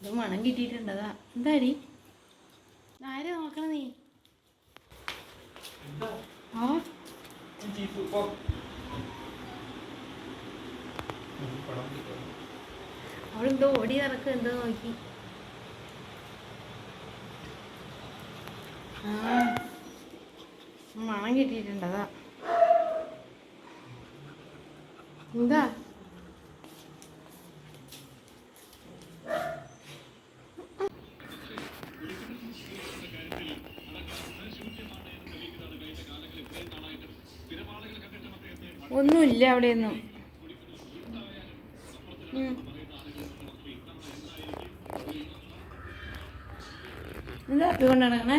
ഇത് മണം കിട്ടിയിട്ടുണ്ടതാ. എന്താടി? ആരെ നോക്കണ നീ? ആ? അവളെന്തോ ഓടി നടക്കും എന്തോ നോക്കി. ആ. മണം കിട്ടിയിട്ടുണ്ടതാ. എന്താ? ഒന്നുമില്ല അവിടെയൊന്നും. എന്താ അതുകൊണ്ടാണ് കാണേ